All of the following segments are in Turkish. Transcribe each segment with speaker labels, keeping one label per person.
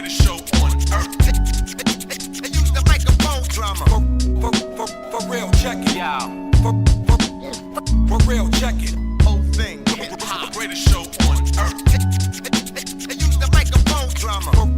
Speaker 1: greatest show on earth.
Speaker 2: They use the microphone drama.
Speaker 3: For, for, for, for real, check it.
Speaker 1: Yeah,
Speaker 3: For, for, for real, check it.
Speaker 2: Whole thing.
Speaker 1: the greatest show on earth.
Speaker 2: They use the microphone drama.
Speaker 3: For, for, for,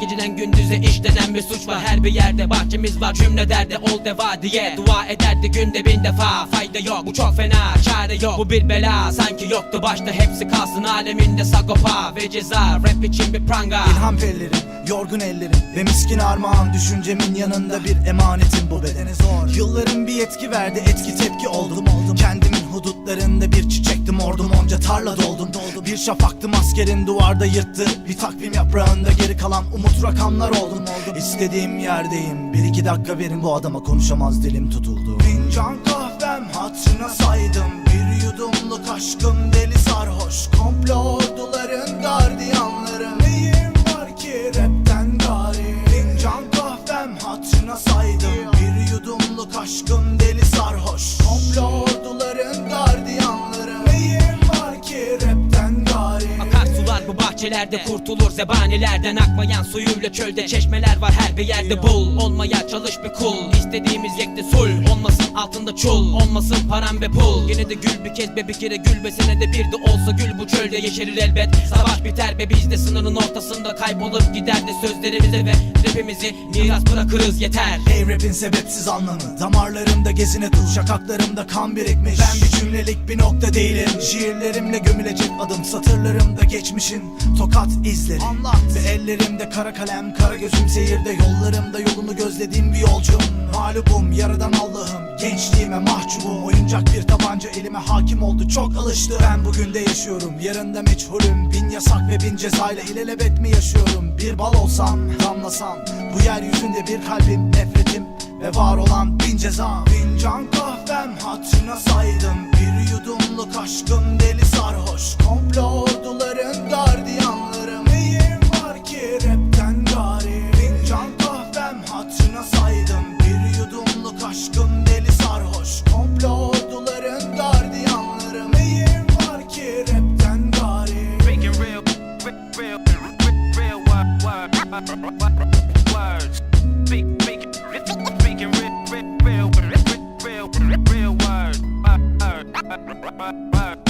Speaker 4: geceden gündüze işlenen bir suç var. Her bir yerde Bahçemiz var cümle derdi ol deva diye. Dua ederdi günde bin defa Fayda yok. Bu çok fena çare yok. Bu bir bela sanki yoktu. Başta hepsi kalsın aleminde sagopa ve ceza. Rap için bir pranga.
Speaker 5: İlham pellerim, yorgun ellerim Ve miskin armağan düşüncemin yanında bir emanetim bu bedene zor. Yılların bir etki verdi etki tepki oldum oldum. Kendimin hudutlarında bir çiçektim ordum onca tarla doldum. Doldum Bir şafaktım askerin duvarda yırttı. Bir takvim yaprağında geri kalan umut rakamlar oldum oldum. İstediğim yerdeyim. Bir iki dakika verin bu adama konuşamaz dilim tutuldu. Fincan kahvem hatırına saydım. Bir yudumluk aşkım deli sarhoş. Komplo
Speaker 4: Bahçelerde kurtulur zebanilerden Akmayan suyuyla çölde. Çeşmeler var her bir yerde bul Olmaya çalış bir kul. İstediğimiz yekte sul Olmasın altında çul Olmasın param ve pul. Yine de gül bir kez be bir kere gül be senede bir de olsa gül çölde yeşerir elbet. Savaş biter be biz de sınırın ortasında kaybolup gider de sözlerimize ve rapimizi miras bırakırız. Yeter.
Speaker 5: Ey rapin sebepsiz anlamı. Damarlarımda gezine dur Şakaklarımda kan birikmiş. Ben bir cümlelik bir nokta değilim. Şiirlerimle gömülecek adım Satırlarımda geçmişin tokat izleri. Anlat. Ve ellerimde kara kalem Kara gözüm seyirde Yollarımda yolunu gözlediğim bir yolcum. Mağlubum yaradan Allah'ım. Gençliğime mahcubum. Oyuncak bir tabanca elime hakim oldu. Çok alıştı. Ben bugün de yaşıyorum Yarında meçhulüm. Bin yasak ve bin cezayla ilelebet mi yaşıyorum? Bir bal olsam damlasam Bu yeryüzünde bir kalbim nefretim ve var olan bin ceza Fincan kahvem hatırına saydım. Bir yudumluk aşkım deli sarhoş. Komplo
Speaker 1: words. Speak, speak, speaking real, real, real, real, real word, word, word, word,